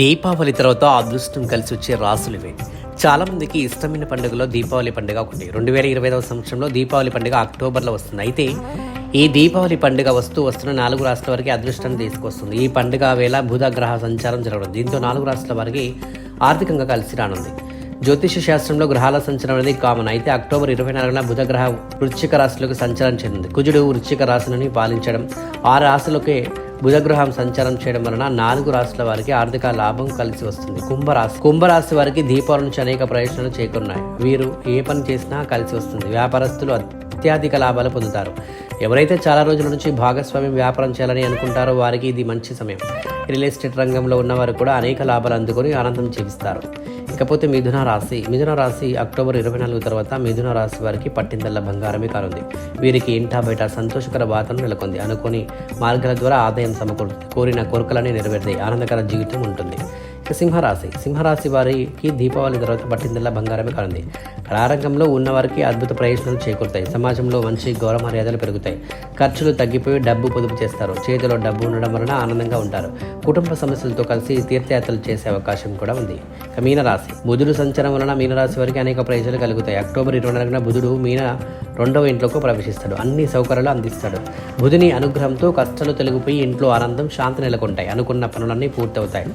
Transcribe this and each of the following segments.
దీపావళి తర్వాత అదృష్టం కలిసి వచ్చే రాసులు ఇవే. చాలామందికి ఇష్టమైన పండుగలో దీపావళి పండుగ ఒకటి. రెండు వేల ఇరవై ఐదవ సంవత్సరంలో దీపావళి పండుగ అక్టోబర్లో వస్తుంది. అయితే ఈ దీపావళి పండుగ వస్తూ వస్తున్న నాలుగు రాష్ట్రాల వారికి అదృష్టాన్ని తీసుకొస్తుంది. ఈ పండుగ వేళ బుధగ్రహ సంచారం జరగడం. దీంతో నాలుగు రాష్ట్రాల వారికి ఆర్థికంగా కలిసి రానుంది. జ్యోతిష శాస్త్రంలో గ్రహాల సంచారం అనేది కామన్. అయితే అక్టోబర్ ఇరవై నాలుగున బుధగ్రహ వృశ్చిక రాశిలోకి సంచారం చెందింది కుజుడు వృశ్చిక రాశిని పాలించడం. ఆ రాశులకే బుధగ్రహం సంచారం చేయడం వలన నాలుగు రాశుల వారికి ఆర్థిక లాభం కలిసి వస్తుంది. కుంభరాశి. కుంభరాశి వారికి దీపావళి నుంచి అనేక ప్రయోజనాలు చేకూరున్నాయి. వీరు ఏ పని చేసినా కలిసి వస్తుంది. వ్యాపారస్తులు అత్యధిక లాభాలు పొందుతారు. ఎవరైతే చాలా రోజుల నుంచి భాగస్వామ్యం వ్యాపారం చేయాలని అనుకుంటారో వారికి ఇది మంచి సమయం. రియల్ ఎస్టేట్ రంగంలో ఉన్నవారు కూడా అనేక లాభాలు అందుకొని ఆనందం చేపిస్తారు. ఇకపోతే మిథున రాశి. మిథున రాశి అక్టోబర్ ఇరవై నాలుగు తర్వాత మిథున రాశి వారికి పట్టిందల్ల బంగారమే కానుంది. వీరికి ఇంటా బయట సంతోషకర వాతావరణం నెలకొంది. అనుకోని మార్గాల ద్వారా ఆదాయం సమకూరుతుంది కోరిన కోరికలన్నీ నెరవేరుతాయి ఆనందకర జీవితం ఉంటుంది. ఇక సింహరాశి సింహరాశి వారికి దీపావళి తర్వాత పట్టిందల్లా బంగారమే కానుంది. కళారంగంలో ఉన్నవారికి అద్భుత ప్రయోజనాలు చేకూరుతాయి. సమాజంలో మంచి గౌరవ మర్యాదలు పెరుగుతాయి. ఖర్చులు తగ్గిపోయి డబ్బు పొదుపు చేస్తారు. చేతిలో డబ్బు ఉండడం వలన ఆనందంగా ఉంటారు. కుటుంబ సమస్యలతో కలిసి తీర్థయాత్రలు చేసే అవకాశం కూడా ఉంది. ఇక మీనరాశి. బుధుడు సంచారం వలన మీనరాశి వారికి అనేక ప్రయోజనాలు కలుగుతాయి. అక్టోబర్ ఇరవై నాలుగున బుధుడు మీన రెండవ ఇంట్లోకి ప్రవేశిస్తాడు. అన్ని సౌకర్యాలు అందిస్తాడు. బుధుని అనుగ్రహంతో కష్టాలు తొలగిపోయి ఇంట్లో ఆనందం శాంతి నెలకొంటాయి. అనుకున్న పనులన్నీ పూర్తవుతాయి.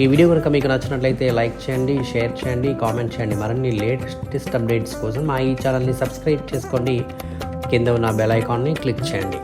ఈ వీడియో కనుక మీకు నచ్చినట్లయితే లైక్ చేయండి షేర్ చేయండి కామెంట్ చేయండి. మరిన్ని లేటెస్ట్ అప్డేట్స్ కోసం మా ఈ ఛానల్ని సబ్స్క్రైబ్ చేసుకోండి. కింద ఉన్న బెల్ ఐకాన్ని క్లిక్ చేయండి.